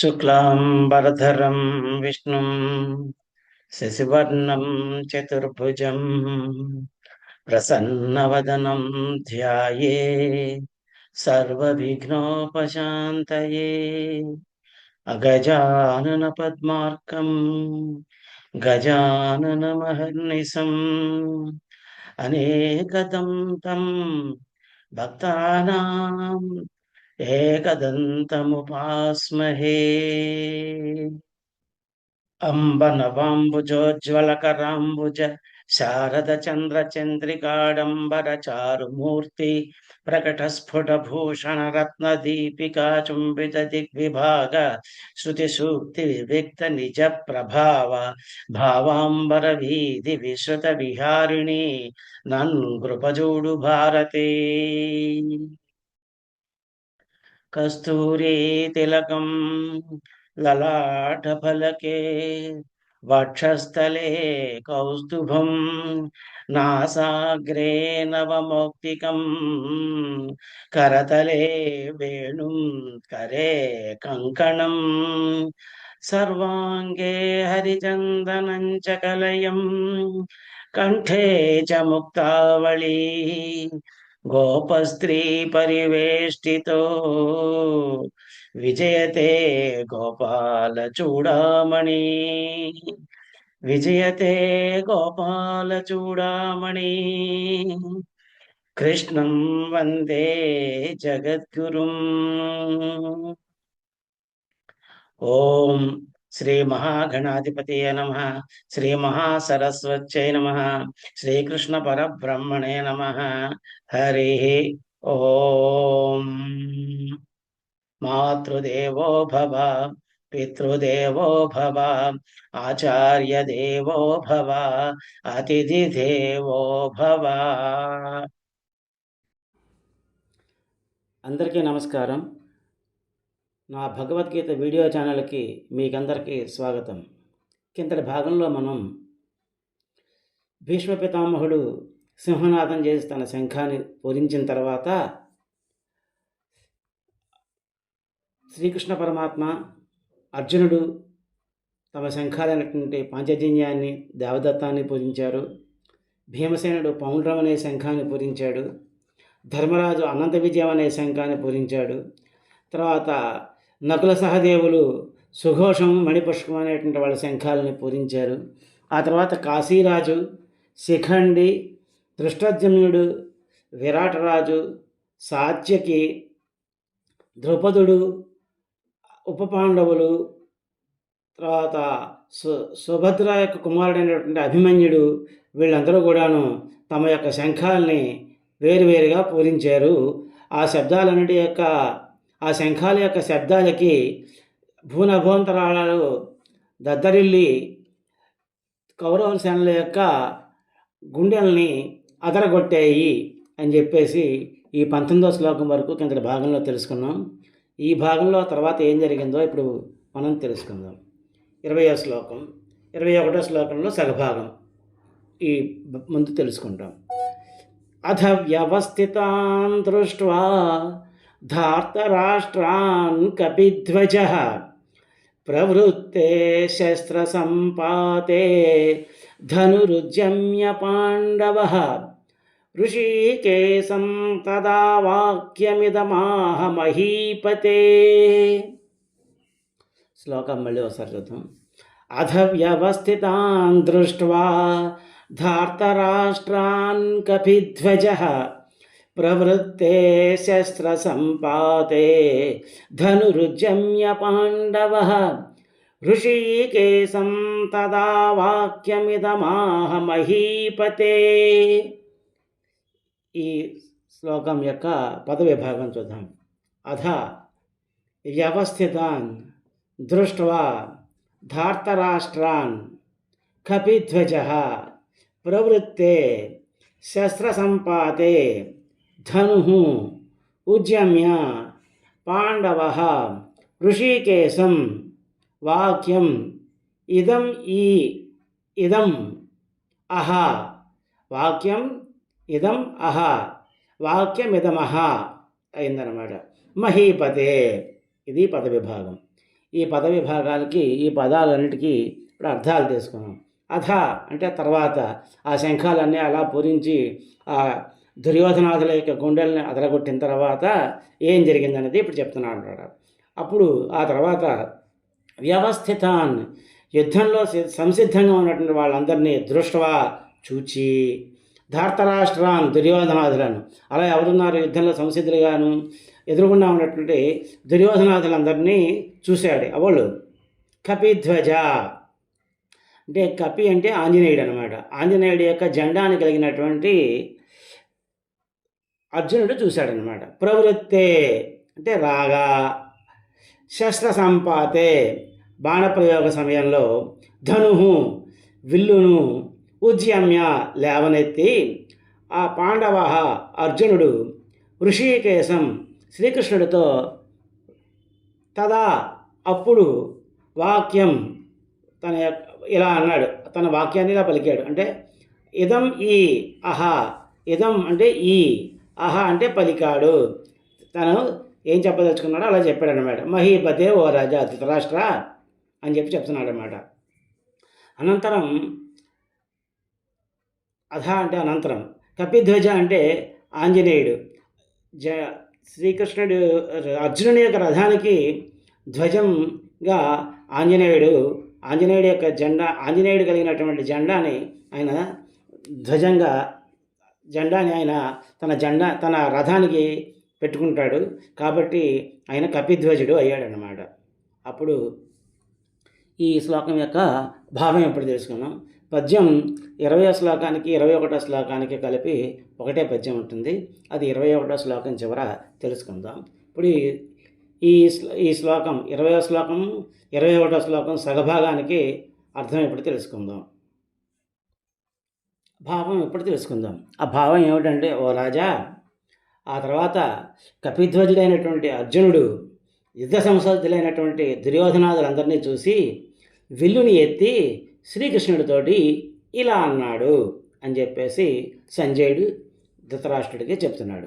शुक्लाम्बरधरं विष्णुं शशिवर्णं चतुर्भुजं प्रसन्नवदनं ध्याये सर्वविघ्नोपशान्तये अगजाननपद्मार्कं गजाननमहर्निशम् अनेकदं तं भक्तानां ఏకదంతముపాస్మహే. అంబనవాంబుజోజ్వలకరాంబుజ శారద చంద్ర చంద్రికాడంబర చారుమూర్తి ప్రకట స్ఫుట భూషణ రత్న దీపికా చుంబిత దిగ్విభాగ శృతి సూక్తి వివిక్త నిజ ప్రభావ భావాంబర వీధి విశ్రుత విహారిణి నన్ కృపజూడు భారతే. కస్తూరీ తిలకం లలాటఫలకే వక్షస్థలే కౌస్తుభం నాసాగ్రే నవమౌక్తికం కరతలే వేణుం కరే కంకణం సర్వాంగే హరిచందనం చ కలయం కంఠే చ ముక్తావళీ గోపస్త్రీ పరివేష్టితో. విజయతే గోపాల చూడామణి. విజయతే గోపాల చూడామణి. కృష్ణం వందే జగద్గురుం. ఓం శ్రీ మహాగణాధిపతి నమ శ్రీ మహాసరస్వత్యై నమ శ్రీకృష్ణ పరబ్రహ్మణే నమ హరి ఓం మాతృదేవో భవ పితృదేవో భవ ఆచార్య దేవో భవ అతిథి దేవో భవ అందరికీ నమస్కారం నా భగవద్గీత వీడియో ఛానల్కి మీకందరికీ స్వాగతం. కిందటి భాగంలో మనం భీష్మ పితామహుడు సింహనాథం చేసి తన శంఖాన్ని పూరించిన తర్వాత శ్రీకృష్ణ పరమాత్మ అర్జునుడు తమ శంఖాలైనటువంటి పాంచజన్యాన్ని దేవదత్తాన్ని పూజించారు. భీమసేనుడు పౌండ్రం అనే శంఖాన్ని పూరించాడు ధర్మరాజు అనంత విజయం అనే శంఖాన్ని పూరించాడు తర్వాత నకుల సహదేవులు సుఘోషం మణిపుష్పం అనేటువంటి వాళ్ళ శంఖాలని పూరించారు ఆ తర్వాత కాశీరాజు శిఖండి దృష్టజమ్యుడు విరాటరాజు సాత్యకి ఉప ఉపపాండవులు తర్వాత సు సుభద్ర యొక్క కుమారుడైనటువంటి అభిమన్యుడు వీళ్ళందరూ కూడాను తమ యొక్క శంఖాలని వేరువేరుగా పూరించారు ఆ శబ్దాలన్నిటి యొక్క ఆ శంఖాల యొక్క శబ్దాలకి భూనభోంతరాలు దద్దరిల్లి కౌరవ సేనల యొక్క గుండెల్ని అదరగొట్టాయి అని చెప్పేసి ఈ పంతొమ్మిదో శ్లోకం వరకు కింద భాగంలో తెలుసుకున్నాం. ఈ భాగంలో తర్వాత ఏం జరిగిందో ఇప్పుడు మనం తెలుసుకుందాం. ఇరవయో శ్లోకం ఇరవై ఒకటో శ్లోకంలో సగభాగం. ఈ ముందు తెలుసుకుంటాం. అథ వ్యవస్థితాన్ దృష్ట్వా ధార్తరాష్ట్రాన్ కపిధ్వజ ప్రవృత్తే శస్త్రసంపాతే ధనురుజమ్య పాండవ ఋషికేశం తదా వాక్యమిదమాహ మహీపతే. శ్లోకం మళ్ళీ ఒకసారి చూద్దాం అధ వ్యవస్థితాన్ దృష్ట్వా ధార్తరాష్ట్రాన్ కపిధ్వజ ప్రవృత్తే శస్త్రసంపాతే ధనురుజమ్య పాండవ ఋషికేశం తదా వాక్యమిదమాహ మహీపతే ఈ శ్లోకం యొక్క పద విభాగం చూద్దాం. అథ వ్యవస్థితాన్ దృష్ట్వా ధార్తరాష్ట్రాన్ కపిధ్వజ ప్రవృత్తే శస్త్రసంపాతే ధను ఉద్యమ్య పాండవ ఋషికేశం వాక్యం ఇదం ఈ ఇదం అహ వాక్యం ఇదం అహ వాక్యమిదమహ అయిందనమాట మహీపతే ఇది పద విభాగం ఈ పద విభాగాలకి ఈ పదాలన్నిటికీ ఇప్పుడు అర్థాలు తీసుకున్నాం. అథ అంటే తర్వాత ఆ శంఖాలన్నీ అలా పూరించి ఆ దుర్యోధనాథుల యొక్క గుండెల్ని అదరగొట్టిన తర్వాత ఏం జరిగిందనేది ఇప్పుడు చెప్తున్నాడు అప్పుడు ఆ తర్వాత వ్యవస్థితాన్ యుద్ధంలో సంసిద్ధంగా ఉన్నటువంటి వాళ్ళందరినీ దృష్టవా చూచి ధార్తరాష్ట్రాన్ దుర్యోధనాథులను అలా ఎవరున్నారు యుద్ధంలో సంసిద్ధులుగాను ఎదురుగుండా ఉన్నటువంటి దుర్యోధనాథులందరినీ చూశాడు. అవళ్ళు కపిధ్వజ. అంటే కపి అంటే ఆంజనేయుడు అనమాట ఆంజనేయుడి యొక్క జెండాని కలిగినటువంటి అర్జునుడు చూశాడనమాట. ప్రవృత్తే అంటే రాగా శస్త్ర సంపాతే బాణప్రయోగ సమయంలో ధను విల్లును ఉద్యమ్య లేవనెత్తి ఆ పాండవ అర్జునుడు ఋషికేశం శ్రీకృష్ణుడితో తదా అప్పుడు వాక్యం తన యొక్క ఇలా అన్నాడు. తన వాక్యాన్ని ఇలా పలికాడు. అంటే ఇదం ఈ అహ ఇదం అంటే ఈ అహ అంటే పలికాడు. తను ఏం చెప్పదలుచుకున్నాడో అలా చెప్పాడు అనమాట మహీపతే ఓ రాజా ధృతరాష్ట్ర అని చెప్పి చెప్తున్నాడు అనమాట అనంతరం అధ అంటే అనంతరం. కపిధ్వజ అంటే ఆంజనేయుడు. జ శ్రీకృష్ణుడు అర్జునుడి యొక్క రథానికి ధ్వజంగా ఆంజనేయుడు ఆంజనేయుడి యొక్క జెండా ఆంజనేయుడు కలిగినటువంటి జెండాని ఆయన ధ్వజంగా జెండాని ఆయన తన జెండా తన రథానికి పెట్టుకుంటాడు. కాబట్టి ఆయన కపిధ్వజుడు అయ్యాడనమాట అప్పుడు ఈ శ్లోకం యొక్క భావం ఎప్పుడు తెలుసుకున్నాం పద్యం ఇరవై శ్లోకానికి ఇరవై ఒకటో శ్లోకానికి కలిపి ఒకటే పద్యం ఉంటుంది. అది ఇరవై ఒకటో శ్లోకం చివర తెలుసుకుందాం. ఇప్పుడు ఈ ఈ శ్లోకం ఇరవై శ్లోకం ఇరవై ఒకటో శ్లోకం సగభాగానికి అర్థం ఎప్పుడు తెలుసుకుందాం? భావం ఇప్పుడు తెలుసుకుందాం. ఆ భావం ఏమిటంటే ఓ రాజా ఆ తర్వాత కపిధ్వజుడైనటువంటి అర్జునుడు యుద్ధ సంసద్ధులైనటువంటి దుర్యోధనాదులందరినీ చూసి విల్లుని ఎత్తి శ్రీకృష్ణుడితోటి ఇలా అన్నాడు అని చెప్పేసి సంజయుడు ధృతరాష్ట్రుడికి చెప్తున్నాడు.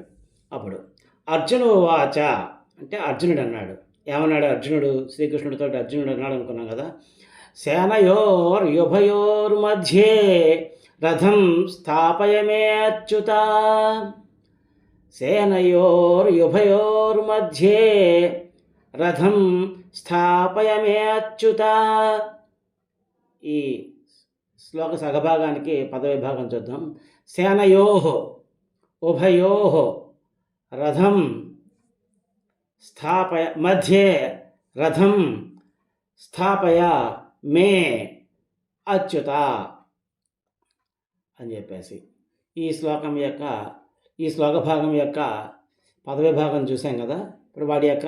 అప్పుడు అర్జును వాచ అంటే అర్జునుడు అన్నాడు ఏమన్నాడు అర్జునుడు? శ్రీకృష్ణుడితో అర్జునుడు అన్నాడు అనుకున్నాం కదా. సేనయోర్ యుభయోర్ మధ్యే రథం స్థాపయమే అచ్యుత. సేనయోర్ యుభయోర్ మధ్యే రథం స్థాపయమే అచ్యుత. ఈ శ్లోక సగభాగానికి పదవిభాగం చూద్దాం. సేనయో ఉభయో రథం స్థాపయ మధ్యే రథం స్థాపయ మే అచ్యుత. అని చెప్పేసి. ఈ శ్లోకం యొక్క ఈ శ్లోక భాగం యొక్క పదవి భాగం చూసాం కదా? ఇప్పుడు వాటి యొక్క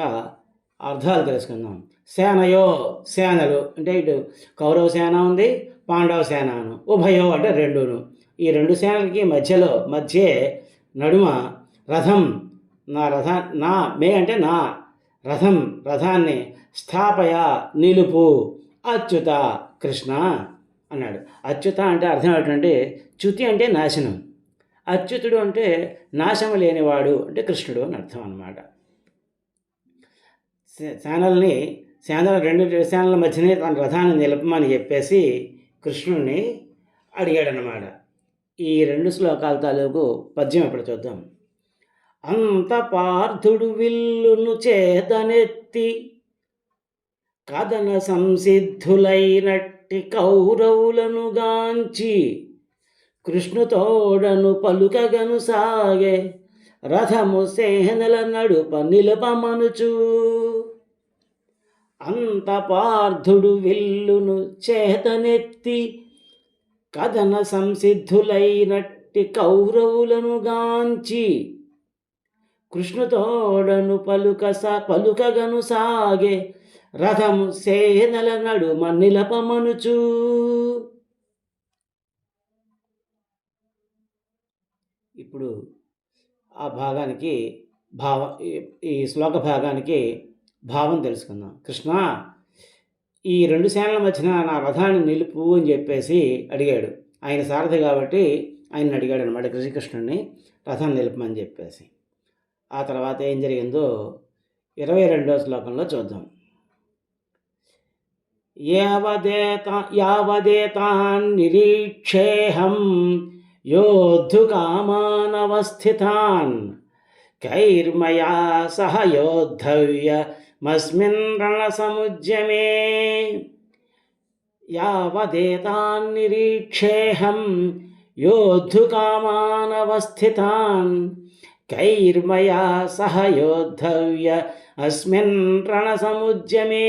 అర్థాలు తెలుసుకుందాం. సేనయో సేనలు అంటే ఇటు కౌరవ సేన ఉంది పాండవ సేనను ఉభయో అంటే రెండును. ఈ రెండు సేనలకి మధ్యలో మధ్య నడుమ రథం నా రథ నా మే అంటే నా రథం రథాన్ని స్థాపయ నిలుపు అచ్యుత కృష్ణ. అన్నాడు. అచ్యుత అంటే అర్థం ఏంటంటే చ్యుతి అంటే నాశనం. అచ్యుతుడు అంటే నాశనం లేనివాడు అంటే కృష్ణుడు అని అర్థం అనమాట సే- సేనల్ని సేనల రెండు సేనల మధ్యనే తన రథాన్ని నిలపమని చెప్పేసి కృష్ణుడిని అడిగాడనమాట ఈ రెండు శ్లోకాల తాలూకు పద్యం ఇప్పుడు చూద్దాం. అంత పార్థుడు విల్లును చేతనెత్తి కథన సంసిద్ధులైనట్టు కౌరవులను గాంచి కృష్ణుతోడను పలుకగను సాగే రథము సేనల నడుప నిలపమనుచు. అంత పార్థుడు విల్లును చేతనెత్తి కథన సంసిద్ధులైనట్టి కౌరవులను గాంచి కృష్ణుతోడను పలుక సా పలుకగను సాగే రథము సేనల నడుమ నిలపమనుచు. ఇప్పుడు ఆ భాగానికి భావ ఈ- శ్లోక భాగానికి భావం తెలుసుకుందాం. కృష్ణ ఈ రెండు సేనల మధ్యన నా రథాన్ని నిలుపు అని చెప్పేసి అడిగాడు. ఆయన సారథి కాబట్టి ఆయన అడిగాడు అనమాట శ్రీకృష్ణుడిని రథం నిలుపమని చెప్పేసి. ఆ తర్వాత ఏం జరిగిందో ఇరవై రెండో శ్లోకంలో చూద్దాం. యావదేత యావదేతాన్ నిరీక్షేహం योद्धुकामानवस्थितान् कैर्मया सह योद्धव्यमस्मिन् रणसमुद्यमे यावदेतान् निरीक्षेऽहं योद्धुकामानवस्थितान् कैर्मया सह योद्धव्य అస్మిన్ రణసముద్యమే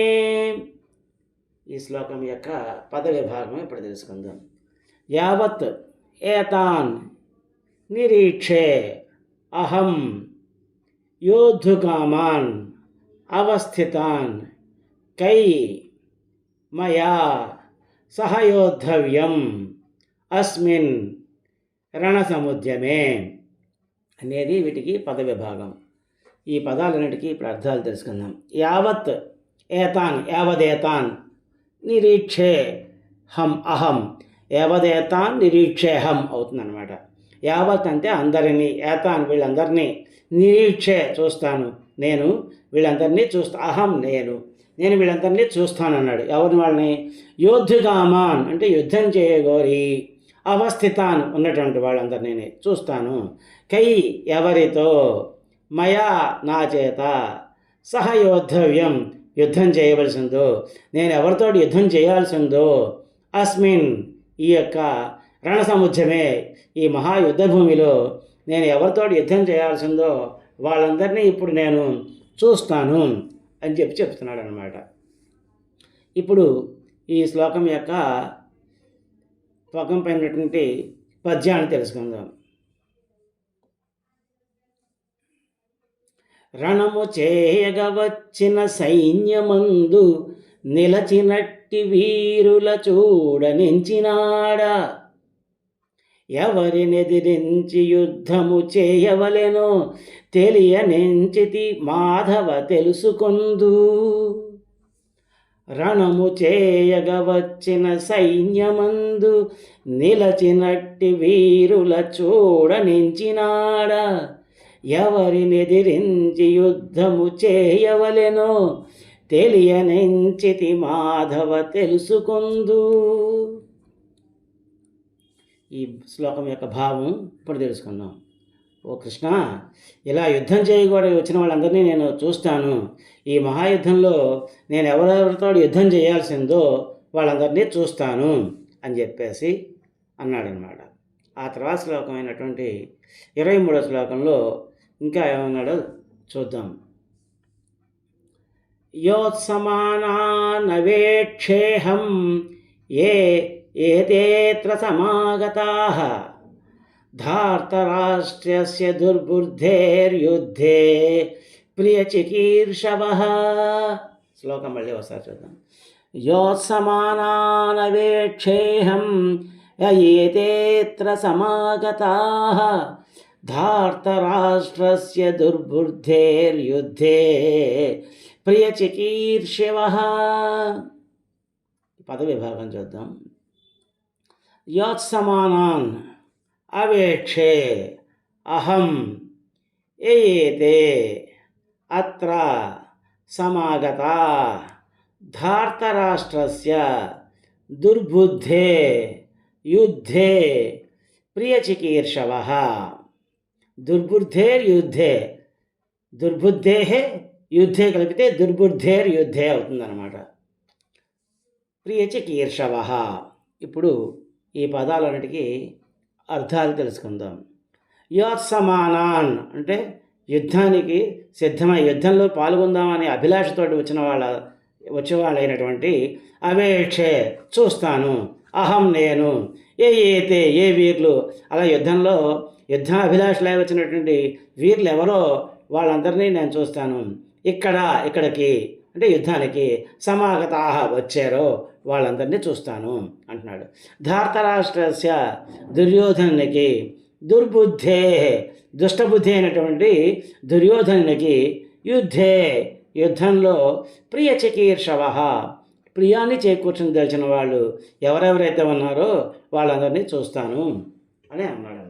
ఈ శ్లోకం యొక్క పద విభాగం ఇప్పుడు తెలుసుకుందాం. యావత్ ఏతాన్ నిరీక్షే అహం యోద్ధుకామాన్ అవస్థితాన్ కై మయా సహయోద్ధవ్యం అస్మిన్ రణసముద్యమే అనేది వీటికి పద విభాగం ఈ పదాలన్నిటికీ ఇప్పుడు అర్థాలు తెలుసుకుందాం. యావత్ ఏతాన్ యావదేతాన్ నిరీక్షే హం అహం. యావదేతాన్ నిరీక్షేహం అవుతుందన్నమాట. యావత్ అంటే అందరినీ ఏతాన్ వీళ్ళందరినీ నిరీక్షే చూస్తాను నేను. వీళ్ళందరినీ చూస్తా అహం నేను. నేను వీళ్ళందరినీ చూస్తాను అన్నాడు ఎవరిని వాళ్ళని? యోద్ధుగామాన్ అంటే యుద్ధం చేయగోరి అవస్థితాన్ ఉన్నటువంటి వాళ్ళందరినీ చూస్తాను. కై ఎవరితో? మయా నా చేత. సహయోద్ధవ్యం. యుద్ధం చేయవలసిందో? నేను ఎవరితో యుద్ధం చేయాల్సిందో? అస్మిన్ ఈ యొక్క రణసముద్యమే ఈ మహాయుద్ధ భూమిలో నేను ఎవరితో యుద్ధం చేయాల్సిందో వాళ్ళందరినీ ఇప్పుడు నేను చూస్తాను అని చెప్పి చెప్తున్నాడు అనమాట ఇప్పుడు ఈ శ్లోకం యొక్క శ్లోకం పైనటువంటి పద్యాన్ని తెలుసుకుందాం. రణము చేయగవచ్చిన సైన్యమందు నిలచినట్టి వీరుల చూడనించినాడా ఎవరినెదిరించి యుద్ధము చేయవలెనో తెలియనించితి మాధవ తెలుసుకొందు. రణము చేయగవచ్చిన సైన్యమందు నిలచినట్టి వీరుల చూడనించినాడా ఎవరినెదిరించి యుద్ధము చేయవలెనో తెలియనించితి మాధవ తెలుసుకుందు. ఈ శ్లోకం యొక్క భావం ఇప్పుడు తెలుసుకుందాం. ఓ కృష్ణ ఇలా యుద్ధం చేయకూడదు. వచ్చిన వాళ్ళందరినీ నేను చూస్తాను. ఈ మహాయుద్ధంలో నేను ఎవరెవరితో యుద్ధం చేయాల్సిందో వాళ్ళందరినీ చూస్తాను అని చెప్పేసి అన్నాడనమాట. ఆ తర్వాత శ్లోకమైనటువంటి ఇరవై మూడో శ్లోకంలో ఇంకా ఏమన్నాడో? చూద్దాం. యోత్సమానానవేక్షేహం ఏ ఏతేత్ర సమాగతా. ధార్తరాష్ట్రస్య దుర్బుద్ధేర్యుద్ధే ప్రియచికీర్షవ. శ్లోకం మళ్ళీ ఒకసారి చూద్దాం. యోత్సమానానవేక్షేహం ఏతేత్ర సమాగతా. धार्तराष्ट्रस्य दुर्बुद्धेर्युद्धे ప్రియచికీర్షవ పదవిభాగం చూద్దాం యోత్సమానాన్ అవేక్షే అహం ఏతే అత్ర సమాగత ధార్తరాష్ట్రస్య దుర్బుద్ధే యుద్ధే ప్రియచికీర్షవ దుర్బుద్ధేర్ యుద్ధే. దుర్బుద్ధేహే యుద్ధే కలిపితే దుర్బుద్ధేర్ యుద్ధే అవుతుందన్నమాట. ప్రియచికీర్షవ ఇప్పుడు ఈ పదాలన్నిటికీ అర్థాలు తెలుసుకుందాం. యోత్సమానాన్ అంటే యుద్ధానికి సిద్ధమై యుద్ధంలో పాల్గొందామని అభిలాషతోటి వచ్చిన వాళ్ళ వచ్చేవాళ్ళైనటువంటి అవేక్షే చూస్తాను. అహం నేను. ఏ ఏతే ఏ వీర్లు అలా యుద్ధంలో యుద్ధాభిలాషలే వచ్చినటువంటి వీరులు ఎవరో వాళ్ళందరినీ నేను చూస్తాను. ఇక్కడ ఇక్కడికి అంటే యుద్ధానికి సమాగతాహ వచ్చారో వాళ్ళందరినీ చూస్తాను అంటున్నాడు. ధార్తరాష్ట్రస్య దుర్యోధనునికి దుర్బుద్ధే దుష్టబుద్ధి అయినటువంటి దుర్యోధనునికి యుద్ధే యుద్ధంలో ప్రియ చికీర్షవ ప్రియాన్ని చేకూర్చుని తెలిసిన వాళ్ళు ఎవరెవరైతే ఉన్నారో వాళ్ళందరినీ చూస్తాను. అని అన్నాడు.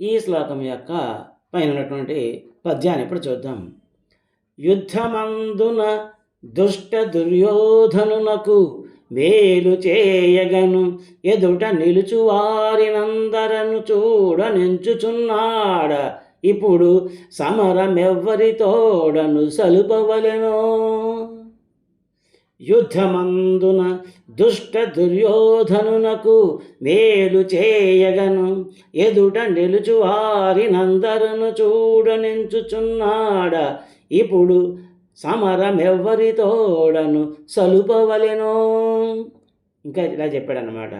ఈ శ్లోకం యొక్క పైన ఉన్నటువంటి పద్యాన్ని ఇప్పుడు చూద్దాం. యుద్ధమందున దుష్ట దుర్యోధనునకు మేలు చేయగను. ఎదుట నిలుచువారినందరను చూడనించుచున్నాడ. చూడ ఇప్పుడు సమరమెవ్వరితోడను సలుపవలెనో? యుద్ధమందున దుష్ట దుర్యోధనునకు మేలు చేయగను. ఎదుట నిలుచు వారినందరను చూడనించుచున్నాడ. ఇప్పుడు సమరమెవ్వరితోడను సలుపవలెనో. ఇంకా ఇలా చెప్పాడనమాట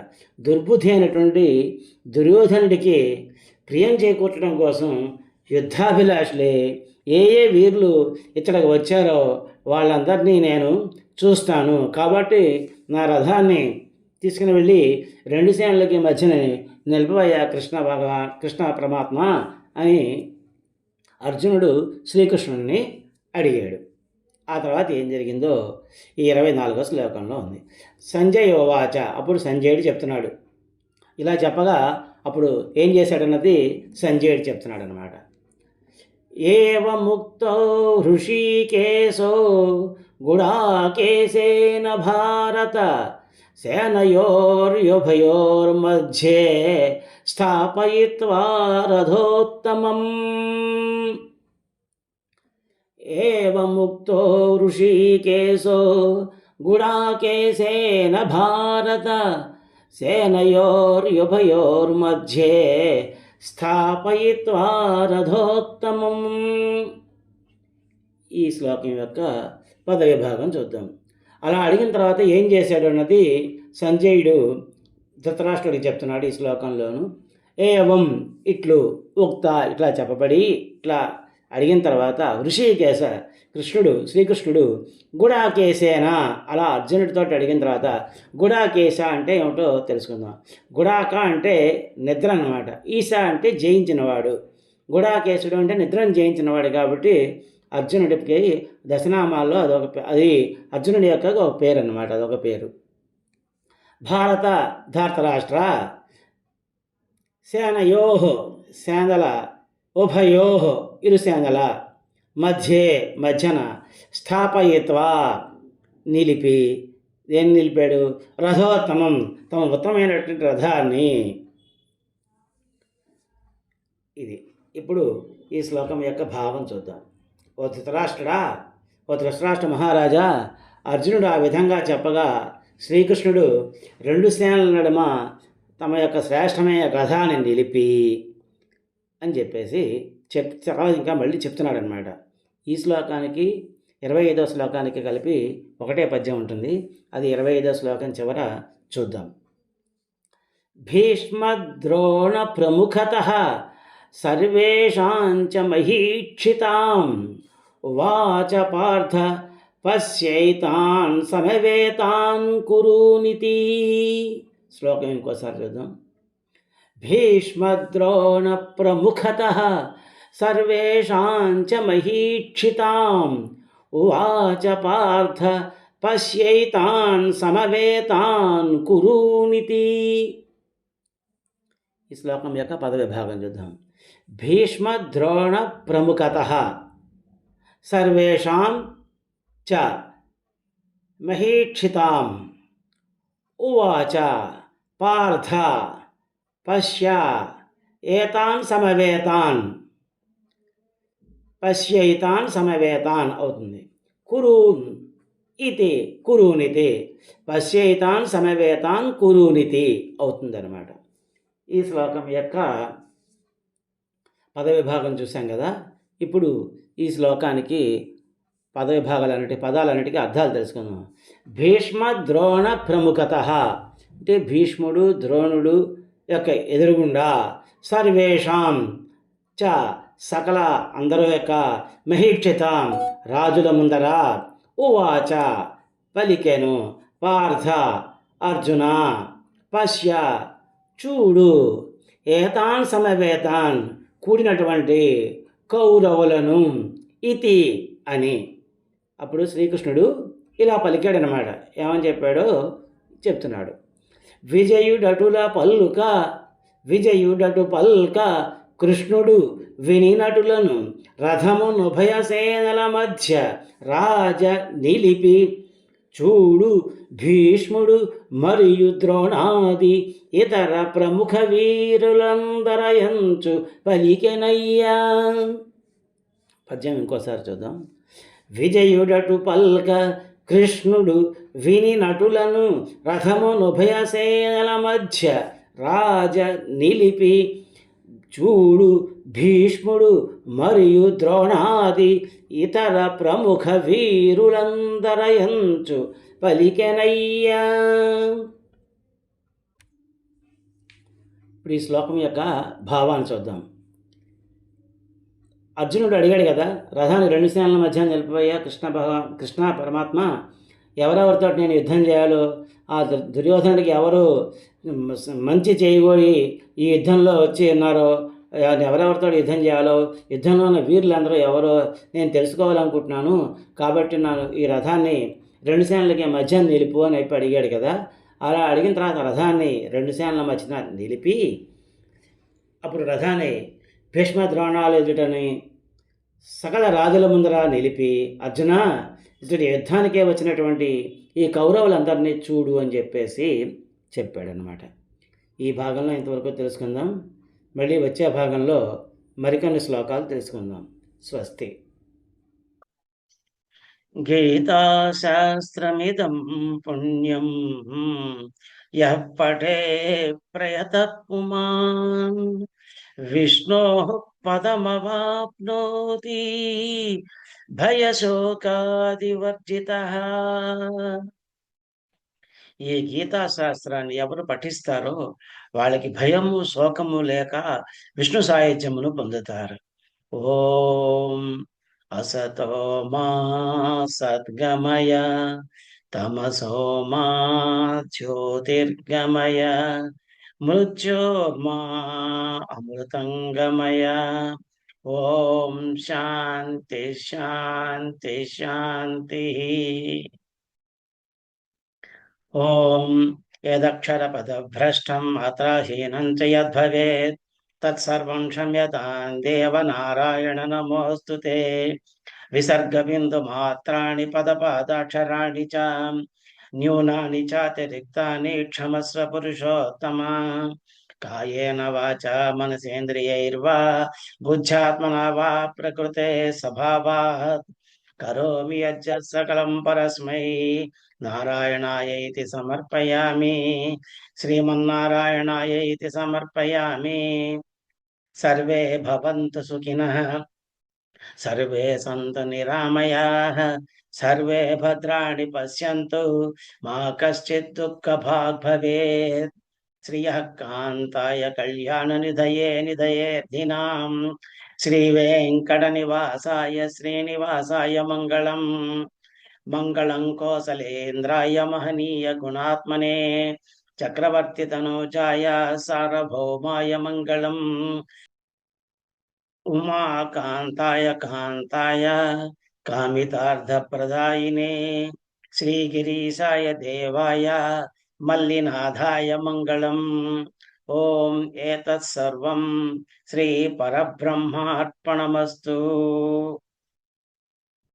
దుర్బుద్ధి అయినటువంటి దుర్యోధనుడికి ప్రియం చేకూర్చడం కోసం యుద్ధాభిలాషులే ఏ ఏ వీరులు ఇక్కడికి వచ్చారో వాళ్ళందరినీ నేను చూస్తాను. కాబట్టి నా రథాన్ని తీసుకుని వెళ్ళి రెండు సేనలకి మధ్యన నిలిపివయ్యా కృష్ణ భగవా కృష్ణ పరమాత్మ అని అర్జునుడు శ్రీకృష్ణుడిని అడిగాడు. ఆ తర్వాత ఏం జరిగిందో ఈ ఇరవై నాలుగో శ్లోకంలో ఉంది. సంజయ్ ఓవాచ అప్పుడు సంజయుడు చెప్తున్నాడు. ఇలా చెప్పగా అప్పుడు ఏం చేశాడన్నది సంజయుడు చెప్తున్నాడు అనమాట एवमुक्तौ हृषीकेशो गुडाकेशेन भारत सेनयोर्युभयोर्मध्ये स्थापयित्वा रथोत्तमम् एवमुक्तो ऋषिकेशो गुडाकेशेन भारत सेनयोर्युभयोर्मध्ये స్థాపయిత్వా రథోత్తమం. ఈ శ్లోకం యొక్క పదవిభాగం చూద్దాం. అలా అడిగిన తర్వాత ఏం చేశాడు అన్నది సంజయుడు ధృతరాష్ట్రుడికి చెప్తున్నాడు ఈ శ్లోకంలోను. ఏవం ఇట్లు ఉక్త ఇట్లా చెప్పబడి ఇట్లా అడిగిన తర్వాత ఋషికేశ కృష్ణుడు శ్రీకృష్ణుడు గుడాకేశేనా? అలా అర్జునుడితో అడిగిన తర్వాత గుడాకేశ అంటే ఏమిటో తెలుసుకుందాం. గుడాక అంటే నిద్ర అన్నమాట ఈశ అంటే జయించినవాడు. గుడాకేశుడు అంటే నిద్రను జయించినవాడు కాబట్టి అర్జునుడికి దశనామాల్లో అదొక అది అర్జునుడి యొక్క ఒక పేరు అనమాట అదొక పేరు. భారత ధార్తరాష్ట్ర సేనయోహో సేనల ఉభయోహో ఇరు మధ్యే మధ్యన స్థాపయిత్వా నిలిపి దేన్ని నిలిపాడు రథోత్తమం తమ ఉత్తమమైనటువంటి రథాన్ని ఇది ఇప్పుడు ఈ శ్లోకం యొక్క భావం చూద్దాం ఓ ధృతరాష్ట్రుడా ఓ ధృతరాష్ట్ర మహారాజా అర్జునుడు ఆ విధంగా చెప్పగా శ్రీకృష్ణుడు రెండు సేనల నడుమ తమ యొక్క శ్రేష్టమైన రథాన్ని నిలిపి అని చెప్పేసి చెప్ ఇంకా మళ్ళీ చెప్తున్నాడు అనమాట ఈ శ్లోకానికి ఇరవై ఐదో శ్లోకానికి కలిపి ఒకటే పద్యం ఉంటుంది. అది ఇరవై ఐదో శ్లోకం చివర చూద్దాం. భీష్మద్రోణ ప్రముఖత సర్వేషాంచ మహీక్షితాం వాచ పార్థ పశ్యైతాన్ సమవేతాన్ కురూనితి. శ్లోకం ఇంకోసారి చూద్దాం. భీష్మద్రోణ ప్రముఖత సర్వేషాంచ మహీక్షితాం ఉవాచ పార్థ పశ్యైతాన్ సమవేతాన్ కురూనితి ఈ శ్లోకం యొక్క పద విభాగం చూద్దాం. భీష్మ ద్రోణ ప్రముఖత సర్వేషాం చ మహీక్షితాం। ఉవాచ పార్థ పశ్య ఏతాన్ సమవేతాన్ పశ్యయితాన్ సమవేతాన్ అవుతుంది. కురూన్ ఇది కురూనితి. పశ్యయితాన్ సమవేతాన్ కురూనితి అవుతుందన్నమాట. ఈ శ్లోకం యొక్క పదవిభాగం చూసాం కదా? ఇప్పుడు ఈ శ్లోకానికి పదవిభాగాలన్నిటి పదాలన్నిటికీ అర్థాలు తెలుసుకుందాం. భీష్మ ద్రోణ ప్రముఖత. అంటే భీష్ముడు ద్రోణుడు యొక్క ఎదురుగుండా సర్వేషాం చ సకల అందరూ యొక్క మహీక్షితాం. రాజుల ముందర ఉవాచ పలికెను. పార్థ అర్జున పశ్య చూడు. ఏతాన్ సమవేతాన్ కూడినటువంటి కౌరవులను ఇతి అని. అప్పుడు శ్రీకృష్ణుడు ఇలా పలికాడనమాట. ఏమని చెప్పాడో చెప్తున్నాడు. విజయుడటుల పల్లుక విజయుడటు పల్క కృష్ణుడు వినినటులను రథమునుభయ సేనల మధ్య రాజ నిలిపి చూడు భీష్ముడు మరియు ద్రోణాది ఇతర ప్రముఖ వీరులందరయంచు పలికెనయ్యా. పద్యం ఇంకోసారి చూద్దాం. విజయుడటు పల్క కృష్ణుడు విని నటులను రథమునుభయ సేనల మధ్య రాజ నిలిపి చూడు భీష్ముడు మరియు ద్రోణాది ఇతర ప్రముఖ వీరులందరయంచు పలికెనయ్యా. ఇప్పుడు ఈ శ్లోకం యొక్క భావాన్ని చూద్దాం. అర్జునుడు అడిగాడు కదా రథాన్ని రెండు సేనల మధ్య నిలిపిపోయా కృష్ణ భగవా కృష్ణ పరమాత్మ ఎవరెవరితో నేను యుద్ధం చేయాలో? ఆ దు- దుర్యోధనుడికి ఎవరు మంచి చేయబోయి ఈ యుద్ధంలో వచ్చి ఉన్నారో ఎవరెవరితో యుద్ధం చేయాలో యుద్ధంలో ఉన్న వీరులందరూ ఎవరో నేను తెలుసుకోవాలనుకుంటున్నాను. కాబట్టి నా ఈ రథాన్ని రెండు సేనలకి మధ్య నిలుపు అని చెప్పి అడిగాడు కదా. అలా అడిగిన తర్వాత రథాన్ని రెండు సేనల మధ్యన నిలిపి అప్పుడు రథాన్ని భీష్మ ద్రోణాలు ఎదుటని సకల రాజుల ముందర నిలిపి అర్జున ఇతడి యుద్ధానికే వచ్చినటువంటి ఈ కౌరవులందరినీ చూడు అని చెప్పేసి చెప్పాడనమాట ఈ భాగంలో ఇంతవరకు తెలుసుకుందాం. మళ్ళీ వచ్చే భాగంలో మరికొన్ని శ్లోకాలు తెలుసుకుందాం. స్వస్తి. గీతాశాస్త్రమిదం పుణ్యం. యః పఠే ప్రయత పుమాన్. విష్ణో పదమవాప్నోతి భయశోకాదివర్జిత. ఈ గీతా శాస్త్రాన్ని ఎవరు పఠిస్తారో వాళ్ళకి భయము శోకము లేక విష్ణు సాహిత్యమును పొందుతారు. ఓం అసతో మా సద్గమయ తమసో మా జ్యోతిర్గమయ మృత్యోర్మా అమృతంగమయ. ఓం శాంతి శాంతి శాంతి. ఓం యదక్షరపదభ్రష్టం అత్రహీనం చ యద్భవేత్. తత్సర్వం క్షమ్యతాం దేవనారాయణ నమోస్తు విసర్గబిందుమాత్రాణి పదపాదాక్షరాణి చ న్యూనాని చాతి రిక్తాని క్షమస్వ పురుషోత్తమ కాయేన వాచ మనసేంద్రియైర్వా బుద్ధ్యాత్మనా వా ప్రకృతే స్వభావాత్ కరోమి యజ్జ సకలం పరస్మై నారాయణాయైతి సమర్పయామి శ్రీమన్నారాయణాయైతి సమర్పయామి సర్వే భవంతు సుఖినః సర్వే సంత నిరామయాః సర్వే భద్రాణి పశ్యంతు మా కశ్చిత్ దుఃఖ భాగ్ భవేత్. శ్రియ కాంతాయ కళ్యాణ నిధయే నిధయే దినాం శ్రీ వెంకట నివాసాయ శ్రీనివాసాయ మంగళం. మంగళం కోసలేంద్రాయ మహనీయ గుణాత్మనే. చక్రవర్తి తనూజాయ సార్వభౌమాయ మంగళం. ఉమాకాంతాయ కాంతాయ కామితార్థప్రదాయినే. శ్రీగిరీశాయ దేవాయ మల్లినాథాయ మంగళం. ఓం ఏతత్సర్వం శ్రీ పరబ్రహ్మార్పణమస్తు.